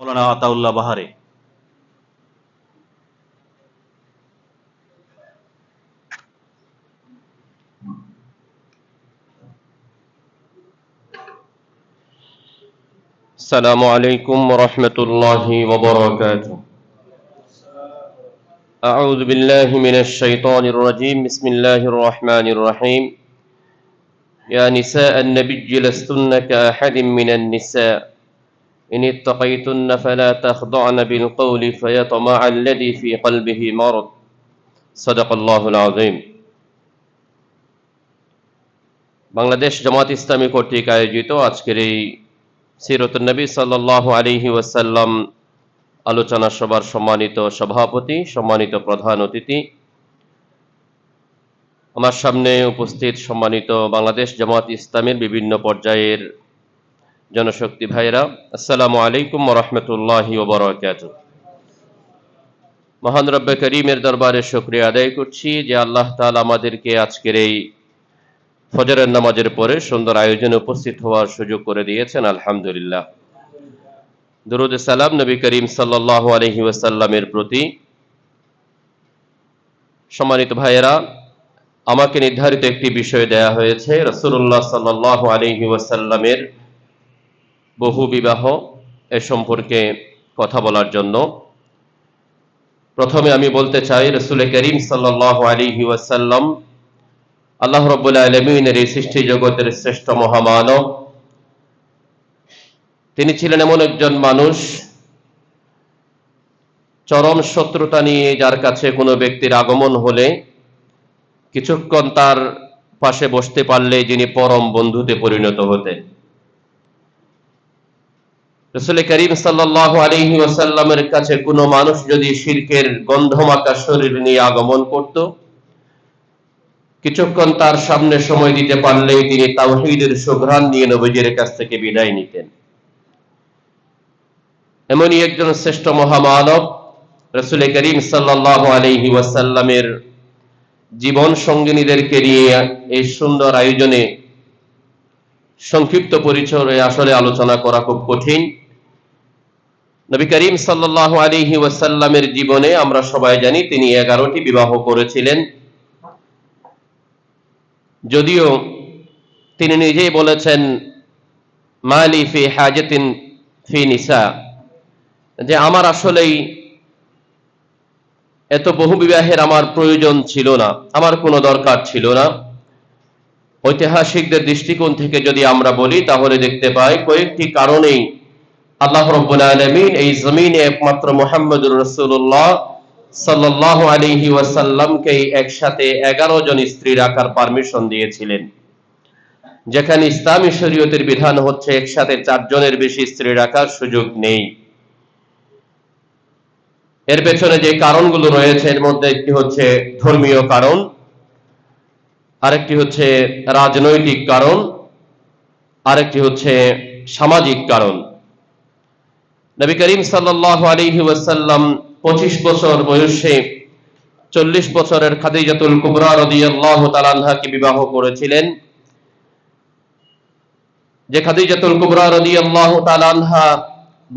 মৌলানা আতাউল্লাহ বাহারে السلام عليكم ورحمة الله وبركاته أعوذ بالله من الشيطان الرجيم بسم الله الرحمن الرحيم يا نساء النبي لستن كأحد من النساء إن اتقيتن فلا تخضعن بالقول فيطمع الذي في قلبه مرض صدق الله العظيم বাংলাদেশ জামাত ইসলামী কর্তৃক আয়োজিত আজকের এই সিরতুন্নবী সাল্লাহ আলিহি ওয়াসাল্লাম আলোচনা সভার সম্মানিত সভাপতি সম্মানিত প্রধান অতিথি আমার সামনে উপস্থিত সম্মানিত বাংলাদেশ জামাত ইসলামের বিভিন্ন পর্যায়ের জনশক্তি ভাইরা আসসালামু আলাইকুম রহমতুল্লাহি ওবরাকাত মহান রব্বে করিমের দরবারে শুক্রিয়া আদায় করছি যে আল্লাহ তাআলা আমাদেরকে আজকের এই ফজরের নামাজের পরে সুন্দর আয়োজনে উপস্থিত হওয়ার সুযোগ করে দিয়েছেন, আলহামদুলিল্লাহ। দরুদ সালাম নবী করিম সাল্লাহ আলহি ওয়াসাল্লামের প্রতি। সম্মানিত ভাইয়েরা, আমাকে নির্ধারিত একটি বিষয় দেয়া হয়েছে রসুল্লাহ সাল্লাহ আলহি ওয়াসাল্লামের বহু বিবাহ এ সম্পর্কে কথা বলার জন্য। প্রথমে আমি বলতে চাই, রসুল করিম সাল্লাহ আলহি ওয়াসাল্লাম আল্লাহ রব্বুল্লাহ আলমিনের এই সৃষ্টি জগতের শ্রেষ্ঠ মহামানব। তিনি ছিলেন এমন একজন মানুষ, চরম শত্রুতা নিয়ে যার কাছে কোনো ব্যক্তির আগমন হলে কিছুক্ষণ তার পাশে বসতে পারলে যিনি পরম বন্ধুতে পরিণত হতেন। রসুল করিম সাল্লাহ আলহি ওসাল্লামের কাছে কোনো মানুষ যদি শির্কের গন্ধমাকা শরীর নিয়ে আগমন করত, কিছুক্ষণ তার সামনে সময় দিতে পারলেই তিনি তাওহিদের সুঘ্রাণ নিয়ে নবীজির কাছ থেকে বিদায় নিতেন। এমনই একজন শ্রেষ্ঠ মহামানব রসুল করিম সাল্লাহ আলহি ওয়াসাল্লামের জীবন সঙ্গিনীদেরকে নিয়ে এই সুন্দর আয়োজনে সংক্ষিপ্ত পরিচয় আসলে আলোচনা করা খুব কঠিন। নবী করিম সাল্লাহ আলহি ওয়াসাল্লামের জীবনে আমরা সবাই জানি তিনি এগারোটি বিবাহ করেছিলেন। যদিও তিনি নিজেই বলেছেন, মালি ফি হাজতিন ফি নিসা যে আমার আসলেই এত বহু বিবাহের আমার প্রয়োজন ছিল না, আমার কোনো দরকার ছিল না। ঐতিহাসিকদের দৃষ্টিকোণ থেকে যদি আমরা বলি, তাহলে দেখতে পাই কয়েকটি কারণেই আল্লাহ রব্বুল আলমিন এই জমিনে একমাত্র মোহাম্মদুর রসুল্লাহ সাল্লাহ আলিহি ওয়াসাল্লামকে একসাথে এগারো জন স্ত্রী রাখার পারমিশন দিয়েছিলেন। যেখানে ইসলামী শরীয়তের বিধান হচ্ছে একসাথে চারজনের বেশি স্ত্রী রাখার সুযোগ নেই। এর পেছনে যে কারণগুলো রয়েছে, এর মধ্যে একটি হচ্ছে ধর্মীয় কারণ, আরেকটি হচ্ছে রাজনৈতিক কারণ, আরেকটি হচ্ছে সামাজিক কারণ। নবী করিম সাল্লাহ আলিহি ওয়াসাল্লাম পঁচিশ বছর বয়সে চল্লিশ বছরের খাদিজাতুল কুবরা রদিয়াল্লাহ তালানহাকে বিবাহ করেছিলেন। যে খাদিজাতুল কুবরা রদিয়াল্লাহ তালানহা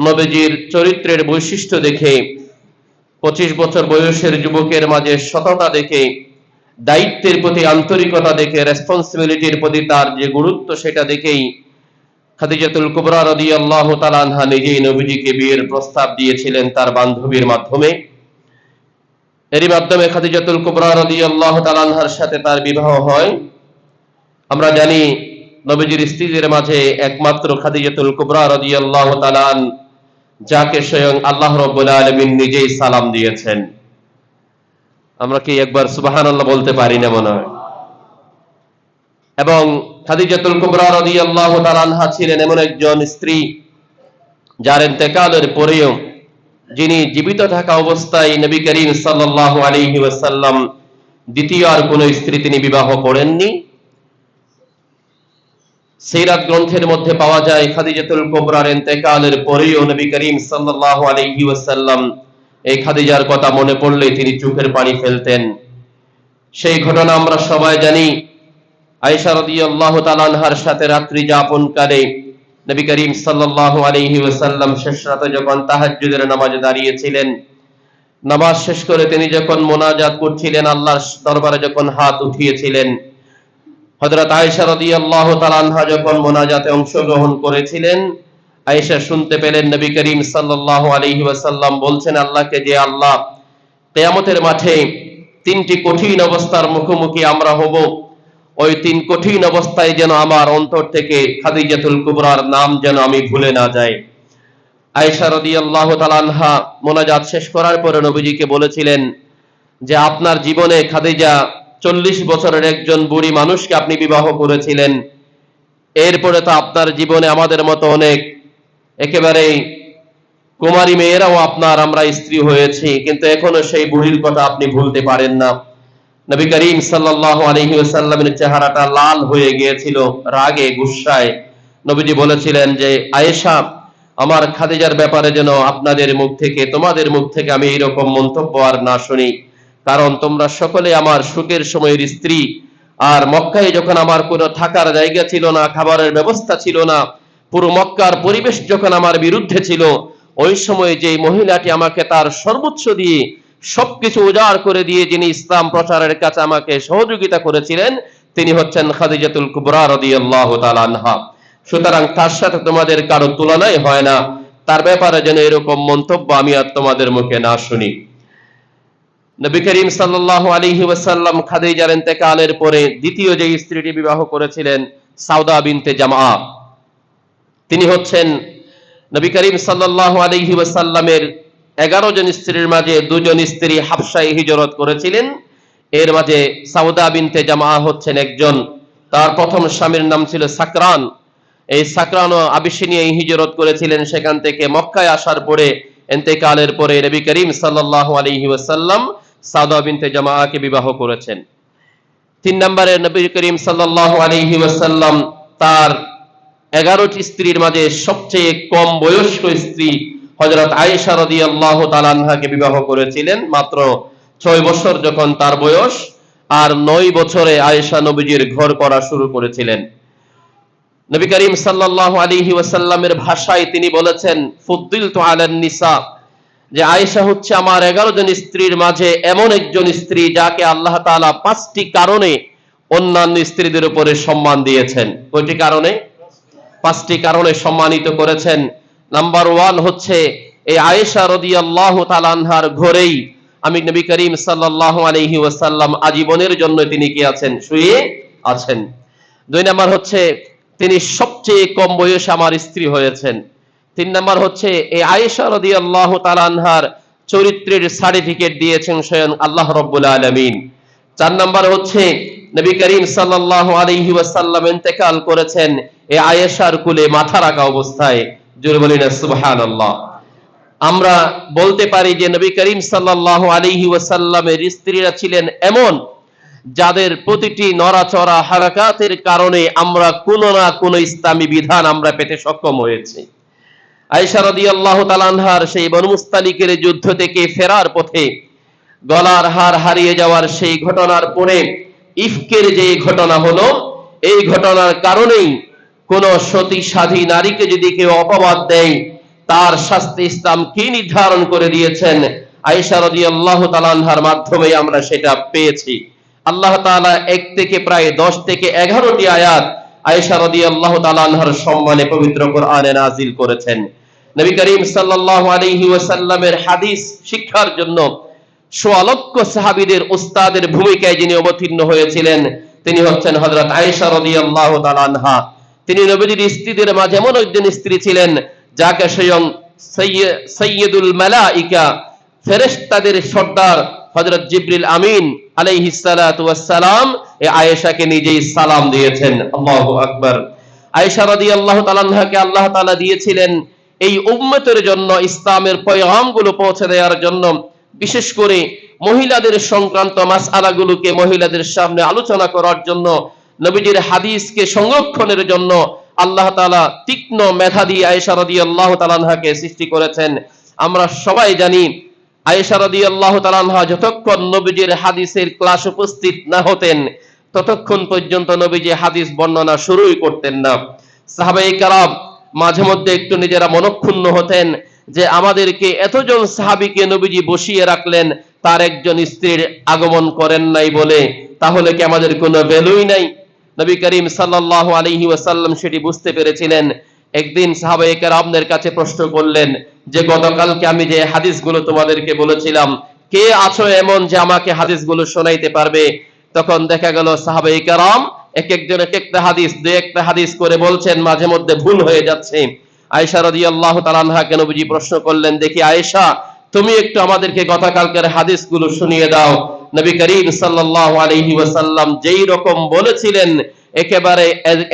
নবীজির চরিত্রের বৈশিষ্ট্য দেখে পঁচিশ বছর বয়সের যুবকের মাঝে সততা দেখে, দায়িত্বের প্রতি আন্তরিকতা দেখে রেসপন্সিবিলিটির প্রতি তার যে গুরুত্ব সেটা দেখেই খাদিজাতুল কুবরা রদি আল্লাহ তালানহা নিজেই নবীজিকে বিয়ের প্রস্তাব দিয়েছিলেন তার বান্ধবীর মাধ্যমে। এরই মাধ্যমে খাদিজাতুল কুবরা রদি আল্লাহ তালানহার সাথে তার বিবাহ হয়। আমরা জানি নবীজির স্ত্রীদের মাঝে একমাত্র খাদিজাতুল কুবরা রদি আল্লাহ তালান যাকে স্বয়ং আল্লাহ রব্বুল আলমিন নিজেই সালাম দিয়েছেন। আমরা কি একবার সুবহানাল্লাহ বলতে পারি না মনে হয়? এবং খাদিজাতুল কুবরা রাদিয়াল্লাহু তাআলা আনহা ছিলেন এমন একজন স্ত্রী যার পরেও যিনি জীবিত থাকা অবস্থায় নবী করিম ওয়াসাল্লাম দ্বিতীয় আর স্ত্রী তিনি বিবাহ করেননি। সিরাত গ্রন্থের মধ্যে পাওয়া যায়, খাদিজাতুল কুবরার ইন্তেকালের পরেও নবী করিম সাল্লাল্লাহু আলাইহি ওয়াসাল্লাম এই খাদিজার কথা মনে পড়লে তিনি চোখের পানি ফেলতেন। সেই ঘটনা আমরা সবাই জানি আয়েশা রাদিয়াল্লাহু তাআলা আনহার সাথে রাত্রি যাপনকালে নবী করিম সাল্লাল্লাহু আলাইহি ওয়াসাল্লাম শেষ রাতে যখন তাহাজ্জুদের নামাজে দাঁড়িয়েছিলেন, নামাজ শেষ করে তিনি যখন মোনাজাত করছিলেন, আল্লাহর দরবারে যখন হাত উঠিয়েছিলেন, হযরত আয়েশা রাদিয়াল্লাহু তাআলা আনহা যখন মোনাজাতে অংশগ্রহণ করেছিলেন, আয়েশা শুনতে পেলেন নবী করিম সাল্লাল্লাহু আলাইহি ওয়াসাল্লাম বলছেন, আল্লাহকে যে আল্লাহ কিয়ামতের মাঠে তিনটি কঠিন অবস্থার মুখোমুখি আমরা হব ওই তিন কঠিন অবস্থায় যেন আমার অন্তর থেকে খাদিজাতুল কুবরার নাম যেন আমি ভুলে না যাই। রাদিয়াল্লাহু তাআলা আনহা মোনাজাত শেষ করার পরে নবীজিকে বলেছিলেন যে, আপনার জীবনে খাদিজা চল্লিশ বছরের একজন বুড়ি মানুষকে আপনি বিবাহ করেছিলেন। এরপরে তো আপনার জীবনে আমাদের মতো অনেক একেবারেই কুমারী মেয়েরাও আপনার আমরা স্ত্রী হয়েছি, কিন্তু এখনও সেই বুড়ির কথা আপনি ভুলতে পারেন না। নবী করিম সাল্লাল্লাহু আলাইহি ওয়াসাল্লামের চেহারাটা লাল হয়ে গিয়েছিল, রাগে গুসায় নবীজি বলেছিলেন যে, আয়েশা, আমার খাদিজার ব্যাপারে যেন আপনাদের মুখ থেকে, তোমাদের মুখ থেকে আমি এইরকম মন্তব্য আর না শুনি। কারণ তোমরা সকলে আমার সুখের সময়ের স্ত্রী। আর মক্কায় যখন আমার কোনো থাকার জায়গা ছিল না, খাবারের ব্যবস্থা ছিল না, পুরো মক্কার পরিবেশ যখন আমার বিরুদ্ধে ছিল, ওই সময় যে মহিলাটি আমাকে তার সর্বোচ্চ দিয়ে সবকিছু উজাড় করে দিয়ে যিনি ইসলাম প্রচারের কাছে আমাকে সহযোগিতা করেছিলেন, তিনি হচ্ছেন খাদিজাতুল কুবরা রাদিয়াল্লাহু আনহা। সুতরাং তার সাথে তোমাদের কারও তুলনাই হয় না। তার ব্যাপারে যেন এরকম মন্তব্য আমি আর তোমাদের মুখে না শুনি। নবী করিম সাল্লাল্লাহু আলাইহি ওয়াসাল্লাম খাদিজার ইন্তেকালের পরে দ্বিতীয় যে স্ত্রীটি বিবাহ করেছিলেন, সাউদা বিনতে জামা তিনি হচ্ছেন নবী করিম সাল্লাল্লাহু আলাইহি ওয়াসাল্লামের এগারো জন স্ত্রীর মাঝে দুজন স্ত্রী হাফসায় হিজরত করেছিলেন। এর মাঝে সাউদা বিনতে জামা হচ্ছেন একজন। তার প্রথম স্বামীর নাম ছিল সাকরান। এই সাকরান আবিসিনিয়া হিজরত করেছিলেন। সেখান থেকে মক্কায় আসার পরে, এন্তেকালের পরে নবী করিম সাল্লাল্লাহু আলাইহি ওয়াসাল্লাম সাউদা বিনতে জামাকে বিবাহ করেছেন। তিন নম্বরে নবী করিম সাল্লাল্লাহু আলাইহি ওয়াসাল্লাম তার এগারোটি স্ত্রীর মাঝে সবচেয়ে কম বয়স্ক স্ত্রী হজরত আয়েশা রাদিয়াল্লাহু তাআলা আনহাকে বিবাহ করেছিলেন মাত্র ছয় বছর যখন তার বয়স আর নয় বছরে আয়েশা নবীজির ঘর করা শুরু করেছিলেন। নবী করিম সাল্লাল্লাহু আলাইহি ওয়াসাল্লামের ভাষায় তিনি বলেছেন, ফুদ্দিলতু আলান নিসা যে আয়েশা হচ্ছে আমার এগারো জন স্ত্রীর মাঝে এমন একজন স্ত্রী যাকে আল্লাহ তাআলা পাঁচটি কারণে অন্যান্য স্ত্রীদের উপরে সম্মান দিয়েছেন। কয়টি কারণে? পাঁচটি কারণে সম্মানিত করেছেন। নাম্বার ওয়ান হচ্ছে, এই আয়েশা রাদিয়াল্লাহু তাআলা আনহার ঘরেই আমি নবী করিম সাল্লাল্লাহু আলাইহি ওয়াসাল্লাম আজীবনের জন্য তিনি কি আছেন? শুয়ে আছেন। দুই নাম্বার হচ্ছে, তিনি সবচেয়ে কম বয়সে আমার স্ত্রী হয়েছেন। তিন নাম্বার হচ্ছে, এই আয়েশা রাদিয়াল্লাহু তাআলা আনহার চরিত্রের সার্টিফিকেট দিয়েছেন স্বয়ং আল্লাহ রাব্বুল আলামিন। চার নাম্বার হচ্ছে, নবী করিম সাল্লাল্লাহু আলাইহি ওয়াসাল্লাম ইন্তেকাল করেছেন এই আয়েশার কুলে মাথা রাখা অবস্থায়। জোরে বলি না সুবহানাল্লাহ। আমরা বলতে পারি যে নবী করিম সাল্লাল্লাহু আলাইহি ওয়াসাল্লামের স্ত্রীরা ছিলেন এমন যাদের প্রতিটি নড়াচড়া হারাকাতের কারণে আমরা কোনো না কোনো ইসলামী বিধান আমরা পেতে সক্ষম হয়েছি। আয়েশা রাদিয়াল্লাহু তাআলা আনহার সেই বনু মুস্তালিকের যুদ্ধ থেকে ফেরার পথে গলার হার হারিয়ে যাওয়ার সেই ঘটনার পরে ইফকের যে ঘটনা হলো, এই ঘটনার কারণেই কোন সতী সাধী নারীকে যদি কেউ অপবাদ দেয়, তার শাস্তি ইসলাম কি নির্ধারণ করে দিয়েছেন? আয়েশা রাদিয়াল্লাহু তাআলা আনহার মাধ্যমে আমরা সেটা পেয়েছি। আল্লাহ তাআলা এক থেকে প্রায় দশ থেকে এগারোটি আয়াত আয়েশা রাদিয়াল্লাহু তাআলা আনহার সম্মানে পবিত্র কোরআনে নাজিল করেছেন। নবী করিম সাল্লাল্লাহু আলাইহি ওয়াসাল্লামের হাদিস শিক্ষার জন্য সোয়া লক্ষ সাহাবীদের উস্তাদের ভূমিকায় যিনি অবতীর্ণ হয়েছিলেন, তিনি হচ্ছেন হযরত আয়েশা রাদিয়াল্লাহু তাআলা আনহা। তিনি নবীজির স্ত্রীদের মাঝে এমন একজন স্ত্রী ছিলেন, যাকে স্বয়ং সৈয়- সৈয়দুল মালাইকা, ফেরেশতাদের সর্দার হযরত জিবরিল আমিন সালাম এই আয়েশাকে নিজেই সালাম দিয়েছেন। আয়েশা আল্লাহ দিয়েছিলেন এই উম্মতের জন্য, ইসলামের পয়গামগুলো পৌঁছে দেওয়ার জন্য। বিশেষ করে মহিলাদের সংক্রান্ত মাসআলাগুলোকে মহিলাদের সামনে আলোচনা করার জন্য নবীজির হাদিসকে সংরক্ষণের জন্য আল্লাহ তাআলা তীক্ষ্ণ মেধা দিয়ে আয়েশা রাদিয়াল্লাহু তাআলা আনহাকে সৃষ্টি করেছেন। আমরা সবাই জানি আয়েশা আল্লাহ তাআলা আনহা যতক্ষণ নবীজির হাদিসের ক্লাস উপস্থিত না হতেন, ততক্ষণ পর্যন্ত নবীজি হাদিস বর্ণনা শুরুই করতেন না। সাহাবায়ে কারাম মাঝে মধ্যে একটু নিজেরা মনক্ষুণ্ণ হতেন যে আমাদেরকে এতজন সাহাবিকে নবীজি বসিয়ে রাখলেন, তার একজন স্ত্রীর আগমন করেন নাই বলে, তাহলে কি আমাদের কোনো ভ্যালুই নাই? নবী করিম সাল্লাল্লাহু আলাইহি ওয়াসাল্লাম সেটি বুঝতে পেরেছিলেন। একদিন সাহাবায়ে কেরামদের কাছে প্রশ্ন করলেন যে, গতকালকে আমি যে হাদিসগুলো তোমাদেরকে বলেছিলাম, কে আছো এমন যে আমাকে হাদিসগুলো শোনাইতে পারবে? তখন দেখা গেল সাহাবায়ে কেরাম এক একজন এক একটা হাদিস, দুই একটা হাদিস করে বলছেন, মাঝে মধ্যে ভুল হয়ে যাচ্ছে। আয়েশা রাদিয়াল্লাহু তাআলা আনহাকে নবীজি প্রশ্ন করলেন, দেখি আয়েশা, তুমি একটু আমাদেরকে গতকালকের হাদিসগুলো শুনিয়ে দাও। নবী করিম সাল্লাল্লাহু আলাইহি ওয়াসাল্লাম যেই রকম বলেছিলেন, একেবারে,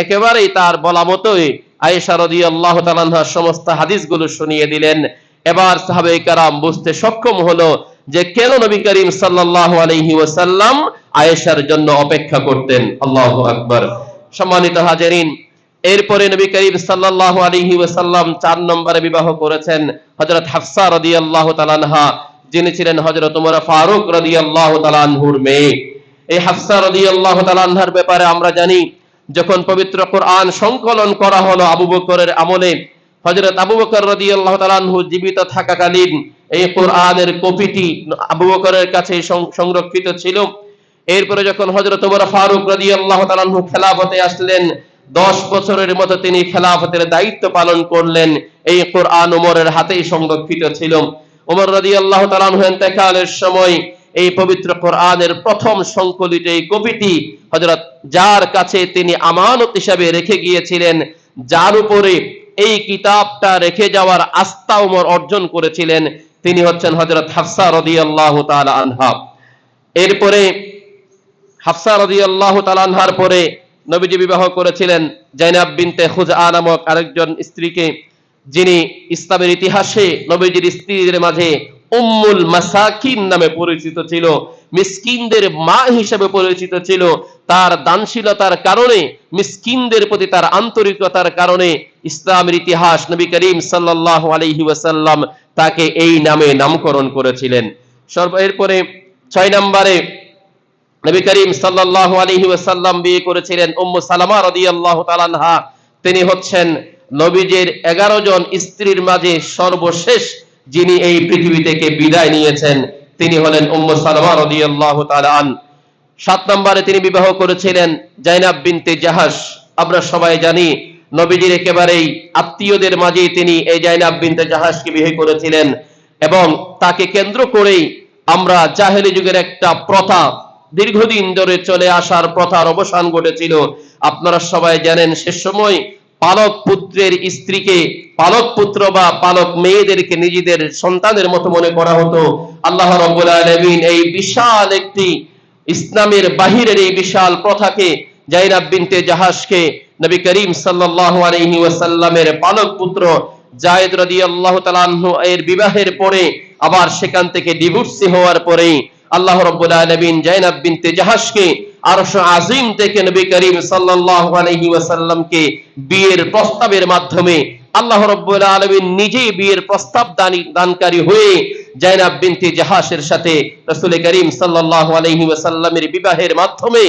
একেবারেই তার বলা মতোই আয়েশা রাদিয়াল্লাহু তাআলা আনহা সমস্ত হাদিসগুলো শুনিয়ে দিলেন। এবার সাহাবায়ে কেরাম বুঝতে সক্ষম হলো যে কেন নবী করিম সাল্লাল্লাহু আলাইহি ওয়াসাল্লাম আয়েশার জন্য অপেক্ষা করতেন। আল্লাহু আকবার। সম্মানিত হাজারিন, এরপরে নবী করিম সাল্লাল্লাহু আলাইহি ওয়াসাল্লাম চার নম্বরে বিবাহ করেছেন হযরত হাফসা রাদিয়াল্লাহু তাআলা আনহা। যিনি ছিলেন হযরত ওমর ফারুক রাদিয়াল্লাহু তাআলা আনহুর মেয়ে। এই হাফসা রাদিয়াল্লাহু তাআলা আনহার ব্যাপারে আমরা জানি, যখন পবিত্র কোরআন সংকলন করা হলো আবু বকরের আমলে, হযরত আবু বকর রাদিয়াল্লাহু তাআলা আনহু জীবিত থাকাকালীন এই কোরআনের কপিটি আবু বকরের কাছে সংরক্ষিত ছিল। এরপরে যখন হযরত ওমর ফারুক রাদিয়াল্লাহু তাআলা আনহু খেলাফতে আসলেন, দশ বছরের মতো তিনি খেলাফতের দায়িত্ব পালন করলেন, এই কোরআন ওমরের হাতেই সংরক্ষিত ছিল। ওমর তাআলা আনহু ইন্তেকালের সময় এই পবিত্র কোরআনের প্রথম সংকলিত এই কপিটি হযরত যার কাছে তিনি আমানত হিসাবে রেখে গিয়েছিলেন, যার উপরে এই কিতাবটা রেখে যাওয়ার আস্থা ওমর অর্জন করেছিলেন, তিনি হচ্ছেন হযরত হাফসা রাদিয়াল্লাহু তাআলা আনহা। এরপরে হাফসা রাদিয়াল্লাহু তাআলা আনহার পরে নবীজি বিবাহ করেছিলেন, জাইনাব বিনতে খুজআ নামক আরেকজন স্ত্রীকে যিনি ইসলামের ইতিহাসে নবীজির স্ত্রীদের মাঝে উম্মুল মাসাকিন নামে পরিচিত ছিল, মিসকিনদের মা হিসেবে পরিচিত ছিল, তার দানশীলতার কারণে, মিসকিনদের প্রতি তার আন্তরিকতার কারণে ইসলামের ইতিহাস নবী করিম সাল্লাল্লাহু আলাইহি ওয়াসাল্লাম তাকে এই নামে নামকরণ করেছিলেন। সর্ব, এরপরে ছয় নম্বরে নবী করিম সাল্লাল্লাহু আলাইহি ওয়াসাল্লাম বিয়ে করেছিলেন উম্মু সালামা রাদিয়াল্লাহু তাআলা আনহা। তিনি হচ্ছেন নবীজির 11 জন স্ত্রীর মাঝে সর্বশেষ যিনি এই পৃথিবী থেকে বিদায় নিয়েছেন, তিনি হলেন উম্মু সালামা রাদিয়াল্লাহু তাআলা আন। সাত নম্বরে তিনি বিবাহ করেছিলেন জাইনাব বিনতে জাহাস আমরা সবাই জানি নবীজির একেবারেই আত্মীয়দের মাঝে তিনি এই জাইনাব বিনতে জাহাসকে বিয়ে করেছিলেন এবং তাকে কেন্দ্র করেই আমরা জাহেলি যুগের একটা প্রথা, দীর্ঘদিন ধরে চলে আসার প্রথার অবসান ঘটেছিল। আপনারা সবাই জানেন সে সময় পালক পুত্রের স্ত্রীকে, পালক পুত্র বা পালক মেয়েদেরকে নিজেদের সন্তানের মতো মনে করা হতো। আল্লাহ রব্বুল আলামিন এই বিশাল একটি ইসলামের বাহিরের এই বিশাল প্রথাকে, জাইনাব বিনতে জাহাজকে নবী করিম সাল্লাল্লাহু আলাইহি ওয়াসাল্লামের পালক পুত্র জায়েদ রাদিয়াল্লাহু তাআলা এর বিবাহের পরে আবার সেখান থেকে ডিভোর্সি হওয়ার পরে আল্লাহ আলামিন আরশ আজিম থেকে নবী করিম বিয়ের প্রস্তাবের মাধ্যমে আল্লাহ আলমিন নিজেই বিয়ের প্রস্তাব দানকারী হয়ে জাইনাব জাহাসের সাথে করিম বিবাহের মাধ্যমে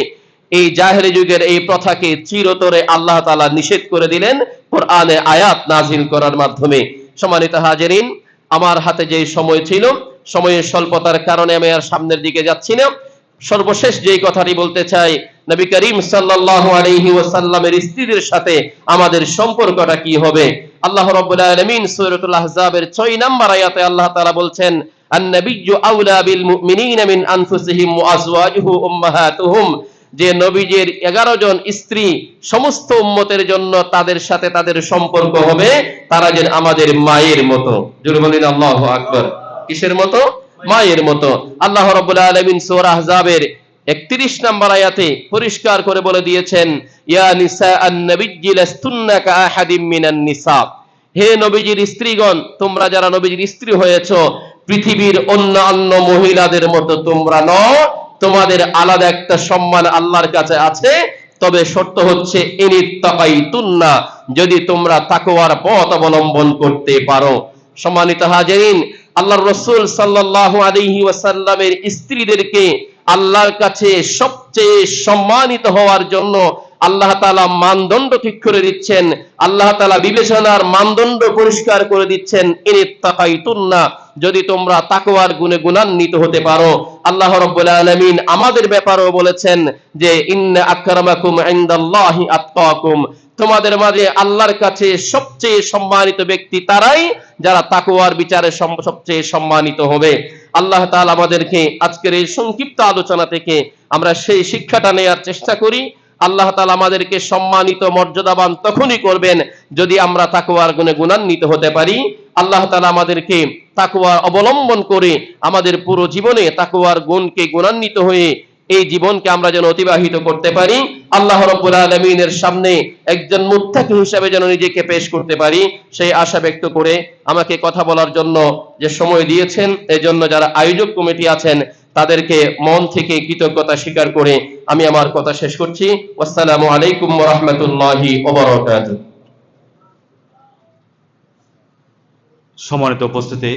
এই জাহেরি যুগের এই প্রথাকে চিরতরে আল্লাহ তাআলা নিষেধ করে দিলেন, কোরআনে আয়াত নাজিল করার মাধ্যমে। সম্মানিত হাজেরিন, আমার হাতে যে সময় ছিল সময়ের স্বল্পতার কারণে আমি আর সামনের দিকে যাচ্ছি না। সর্বশেষ যেই কথাটি বলতে চাই, নবী করিম ওয়াসাল্লামের স্ত্রীদের সাথে আমাদের সম্পর্কটা কি হবে? আল্লাহ রাব্বুল আলামিন আহজাবের 6 নম্বর আয়াতে আল্লাহ তাআলা বলছেন যে নবীজের 11 জন স্ত্রী সমস্ত উম্মতের জন্য তাদের সাথে তাদের সম্পর্ক হবে, তারা যেন আমাদের মায়ের মতো। জোরে বলেন আল্লাহু আকবার। কিসের মতো? মায়ের মতো। আল্লাহ রাব্বুল আলামিন সূরা আহজাবের 31 নম্বর আয়াতে পরিষ্কার করে বলে দিয়েছেন, ইয়া নিসা মিনান নিসা হে নবীজির স্ত্রীগণ, তোমরা যারা নবীজির স্ত্রী হয়েছো, পৃথিবীর অন্যান্য মহিলাদের মতো তোমরা ন তোমাদের আলাদা একটা সম্মান আল্লাহর কাছে আছে। তবে শর্ত হচ্ছে যদি তোমরা তাকওয়ার পথ অবলম্বন করতে পারো। সম্মানিত হাজেরিন আল্লাহর রসুল সাল্লাল্লাহু আলাইহি ওয়াসাল্লামের স্ত্রীদেরকে আল্লাহর কাছে সবচেয়ে সম্মানিত হওয়ার জন্য আল্লাহ তাআলা মানদণ্ড ঠিক করে দিচ্ছেন, আল্লাহ তাআলা বিবেচনার মানদণ্ড পরিষ্কার করে দিচ্ছেন ইনিত্তাকাইতুন্না যদি তোমরা তাকওয়ার গুণে গুণান্বিত হতে পারো। আল্লাহ রাব্বুল আলামিন আমাদের ব্যাপারেও বলেছেন যে, ইন্না আকরামাকুম ইনদাল্লাহি আতকাকুম তোমাদের মাঝে আল্লাহর কাছে সবচেয়ে সম্মানিত ব্যক্তি তারাই যারা তাকওয়ার বিচারে সবচেয়ে সম্মানিত হবে। আল্লাহ তাআলা আমাদেরকে আজকের এই সংক্ষিপ্ত আলোচনা থেকে আমরা সেই শিক্ষাটা নেয়ার চেষ্টা করি। আল্লাহ তাআলা আমাদেরকে সম্মানিত মর্যাদাবান তখনই করবেন যদি আমরা তাকওয়ার গুণে গুণান্বিত হতে পারি। আল্লাহ তালা আমাদেরকে তাকওয়া অবলম্বন করে আমাদের পুরো জীবনে তাকওয়ার গুণকে গুণান্বিত হয়ে এই জীবনকে আমরা যেন অতিবাহিত করতে পারি, আল্লাহ রব্বুল আলমিনের সামনে একজন মুত্তাকি হিসাবে যেন নিজেকে পেশ করতে পারি, সেই আশা ব্যক্ত করে আমাকে কথা বলার জন্য যে সময় দিয়েছেন এই জন্য যারা আয়োজক কমিটি আছেন, তাদেরকে মন থেকে কৃতজ্ঞতা স্বীকার করে আমি আমার কথা শেষ করছি। আসসালামু আলাইকুম রহমতুল্লাহি সম্মানিত উপস্থিতি